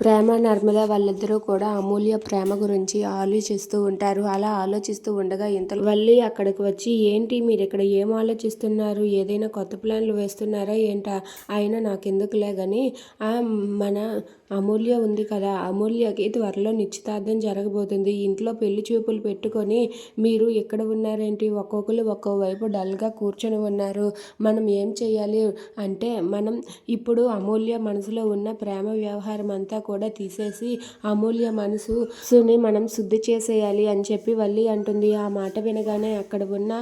ప్రేమ నర్మద వాళ్ళిద్దరూ కూడా అమూల్య ప్రేమ గురించి ఆలోచిస్తూ ఉంటారు. అలా ఆలోచిస్తూ ఉండగా ఇంతలో వల్లి అక్కడికి వచ్చి ఏంటి మీరు ఇక్కడ ఏం ఆలోచిస్తున్నారు? ఏదైనా కొత్త ప్లాన్లు వేస్తున్నారా? ఏంటా? అయినా నాకెందుకులే కానీ ఆ మన అమూల్య ఉంది కదా అమూల్యకి త్వరలో నిశ్చితార్థం జరగబోతుంది. ఇంట్లో పెళ్ళి చూపులు పెట్టుకొని మీరు ఎక్కడ ఉన్నారేంటి? ఒక్కొక్కరు ఒక్కోవైపు డల్గా కూర్చొని ఉన్నారు. మనం ఏం చేయాలి? అంటే మనం ఇప్పుడు అమూల్య మనసులో ఉన్న ప్రేమ వ్యవహారం అంతా కూడా తీసేసి అమూల్య మనసుని మనం శుద్ధి చేసేయాలి అని చెప్పి వల్లి అంటుంది. ఆ మాట వినగానే అక్కడ ఉన్న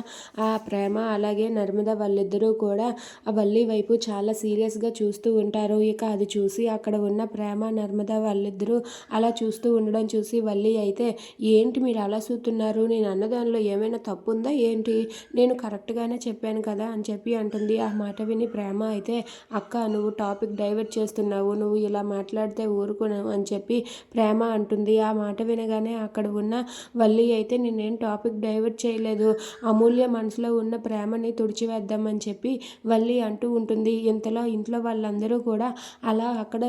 ఆ ప్రేమ అలాగే నర్మద వాళ్ళిద్దరూ కూడా ఆ వల్లి వైపు చాలా సీరియస్గా చూస్తూ ఉంటారు. ఇక అది చూసి అక్కడ ఉన్న ప్రేమ నర్మద వాళ్ళిద్దరూ అలా చూస్తూ ఉండడం చూసి వల్లి అయితే ఏంటి మీరు అలా చూస్తున్నారు? నేను అన్నదానిలో ఏమైనా తప్పు ఉందా ఏంటి? నేను కరెక్ట్గానే చెప్పాను కదా అని చెప్పి అంటుంది. ఆ మాట విని ప్రేమ అయితే అక్క నువ్వు టాపిక్ డైవర్ట్ చేస్తున్నావు. నువ్వు ఇలా మాట్లాడితే ఊరు ఊరుకును అని చెప్పి ప్రేమ అంటుంది. ఆ మాట వినగానే అక్కడ ఉన్న వల్లి అయితే నేనేం టాపిక్ డైవర్ట్ చేయలేదు. అమూల్య మనసులో ఉన్న ప్రేమని తుడిచివేద్దామని చెప్పి వల్లి అంటూ ఉంటుంది. ఇంతలో ఇంట్లో వాళ్ళందరూ కూడా అలా అక్కడ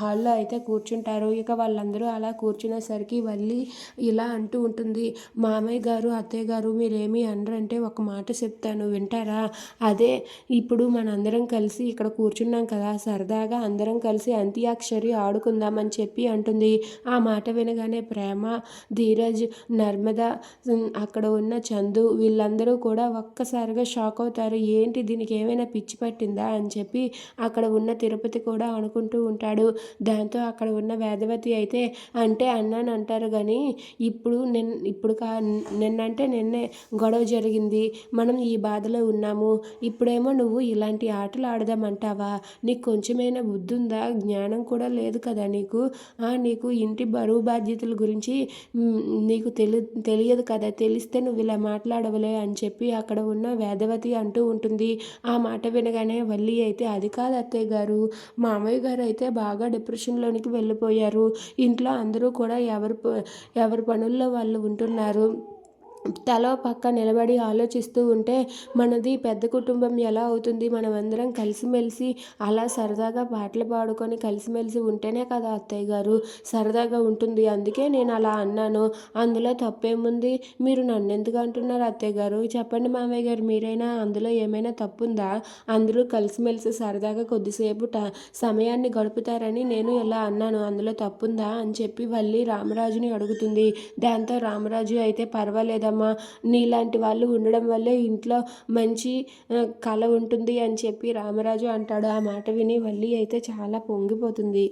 హాల్లో అయితే కూర్చుంటారు. ఇక వాళ్ళందరూ అలా కూర్చునేసరికి వల్లి ఇలా అంటూ ఉంటుంది. మామయ్య గారు అత్తయ్య గారు మీరేమి అనరంటే ఒక మాట చెప్తాను. వింటారా? అదే ఇప్పుడు మనందరం కలిసి ఇక్కడ కూర్చున్నాం కదా. సరదాగా అందరం కలిసి అంత్యాక్షరి ఆడుకుందాం. వెళ్దామని చెప్పి అంటుంది. ఆ మాట వినగానే ప్రేమ ధీరజ్ నర్మద అక్కడ ఉన్న చందు వీళ్ళందరూ కూడా ఒక్కసారిగా షాక్ అవుతారు. ఏంటి దీనికి ఏమైనా పిచ్చి పట్టిందా అని చెప్పి అక్కడ ఉన్న తిరుపతి కూడా అనుకుంటూ ఉంటాడు. దాంతో అక్కడ ఉన్న వేదవతి అయితే అంటే అన్నాను అంటారు కానీ ఇప్పుడు నిన్ ఇప్పుడు కా నిన్నంటే నిన్నే గొడవ జరిగింది. మనం ఈ బాధలో ఉన్నాము. ఇప్పుడేమో నువ్వు ఇలాంటి ఆటలు ఆడదామంటావా? నీకు కొంచెమైనా బుద్ధి ఉందా? జ్ఞానం కూడా లేదు కదా నీకు నీకు ఇంటి బరువు బాధ్యతల గురించి నీకు తెలి తెలియదు కదా తెలిస్తే నువ్వు ఇలా మాట్లాడవలే అని చెప్పి అక్కడ ఉన్న వేదవతి అంటూ ఉంటుంది. ఆ మాట వినగానే వల్లి అయితే అది కాదు అత్తయ్య గారు మామయ్య గారు అయితే బాగా డిప్రెషన్లోనికి వెళ్ళిపోయారు. ఇంట్లో అందరూ కూడా ఎవరి ఎవరి పనుల్లో వాళ్ళు ఉంటున్నారు. తలో పక్క నిలబడి ఆలోచిస్తూ ఉంటే మనది పెద్ద కుటుంబం ఎలా అవుతుంది? మనమందరం కలిసిమెలిసి అలా సరదాగా పాటలు పాడుకొని కలిసిమెలిసి ఉంటేనే కదా అత్తయ్య గారు సరదాగా ఉంటుంది. అందుకే నేను అలా అన్నాను. అందులో తప్పేముంది? మీరు నన్ను ఎందుకు అంటున్నారు అత్తయ్య గారు? చెప్పండి మామయ్య గారు మీరైనా అందులో ఏమైనా తప్పుందా? అందరూ కలిసిమెలిసి సరదాగా కొద్దిసేపు సమయాన్ని గడుపుతారని నేను ఇలా అన్నాను. అందులో తప్పుందా? అని చెప్పి మళ్ళీ రామరాజుని అడుగుతుంది. దాంతో రామరాజు అయితే పర్వాలేదు? చేద్దామా నీలాంటి వాళ్ళు ఉండడం వల్లే ఇంట్లో మంచి కళ ఉంటుంది అని చెప్పి రామరాజు అంటాడు. ఆ మాట విని వల్లి అయితే చాలా పొంగిపోతుంది.